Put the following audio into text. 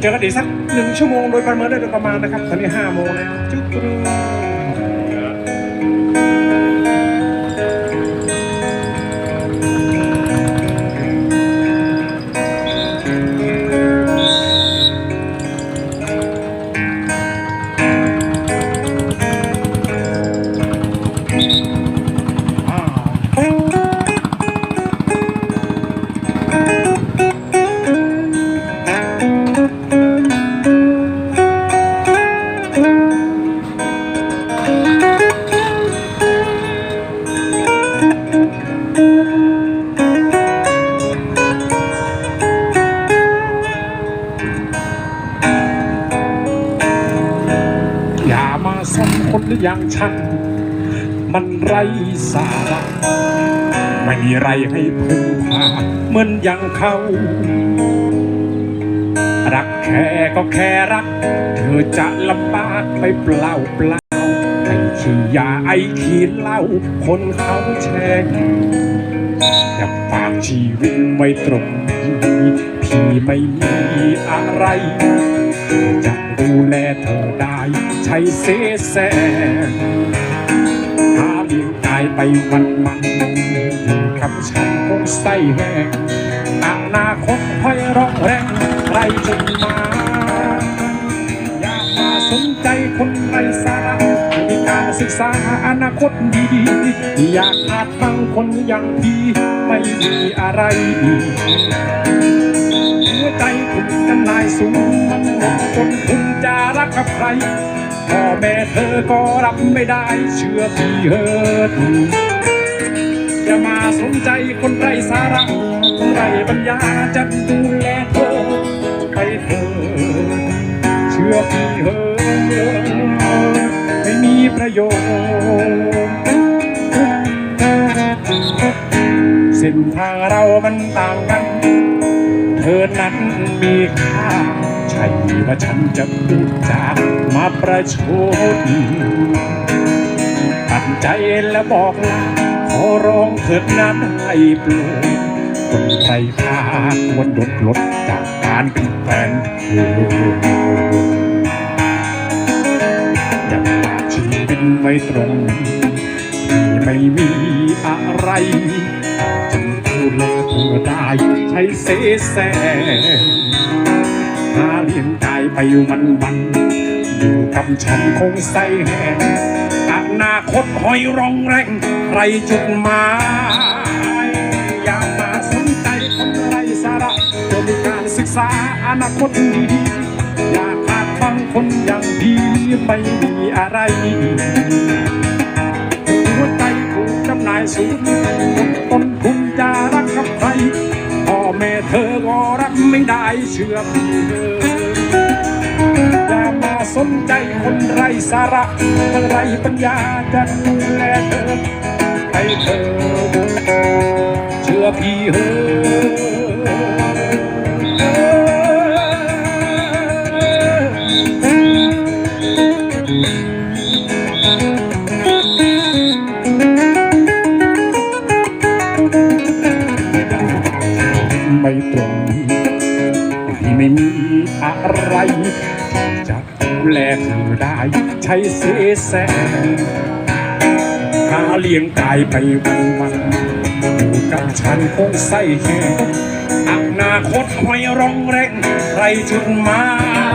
เจอกันอีกสักหนึ่งชั่วโมงโดยประเมินได้โดยประมาณนะครับ ตอนนี้ห้าโมงแล้วจุ๊บ คนอย่างฉัน มันไรสาระไม่มีไรให้พึ่งพาเหมือนอย่างเขา รักแค่ก็แค่รัก เธอจะลำบากไปเปล่าเปล่าให้ขี้ยาไอขีดเหล้าคนเขาแช่งอย่าฝากชีวิตไว้ตรงนี้พี่ไม่มีอะไร จะดูแลเธอได้ใช้เสแสร้งหาเลี้ยงกายไปวันมันอยู่กับฉันคงใส่แห้งอนาคตห้อยร้องแรงใครจะมาอยากมาสนใจคนไร้สาระมีการศึกษาอนาคตดีๆอยากอาจฟังคนอย่างพี่ไม่มีอะไรหัว ใจถูกจำหน่ายสูงมันหมดคนคุณจะรักกับใครพ่อแม่เธอก็รับไม่ได้เชื่อพี่เฮิดอย่ามาสนใจคนไร้สาระไร้ปัญญาจะดูแลเธอไปเถิดเชื่อพี่เฮิดไม่มีประโยชน์เส้นทางเรามันต่างกัน เธอนั้นมีค่า ใช่ว่าฉันจะพูดจากมาประชดตัดใจแล้วบอกลาขอร้องเถิดนั้นให้โปรดคนใครค่าควรลดลดจากการเป็นแฟนเธออย่าฝากชีวิตไว้ตรงนี้ที่ไม่มีอะไร แลเธอได้ใช้เสแสหาเลี้ยงกายไปวันวันอยู่กับฉันคงใส่แห้งอนาคตหอยรองแรงใครจุดหมายอย่ามาสนใจคนไร้สาระจะมีการศึกษาอนาคตดีๆอย่าขาดฟังคนอย่างดีไม่มีอะไร ไม่ได้เชื่อพี่เธออย่ามาสนใจคนไร้สาระไร้ปัญญาจะดูแลเธอให้เธอเชื่อพี่เธอไม่ตรง ไม่มีอะไร จะดูแลเธอได้ใช้เสแสร้งหาเลี้ยงกายไปวันวันอยู่กับฉันคงใส่แห้งอนาคตหอยร้องแรงใครจุดหมาย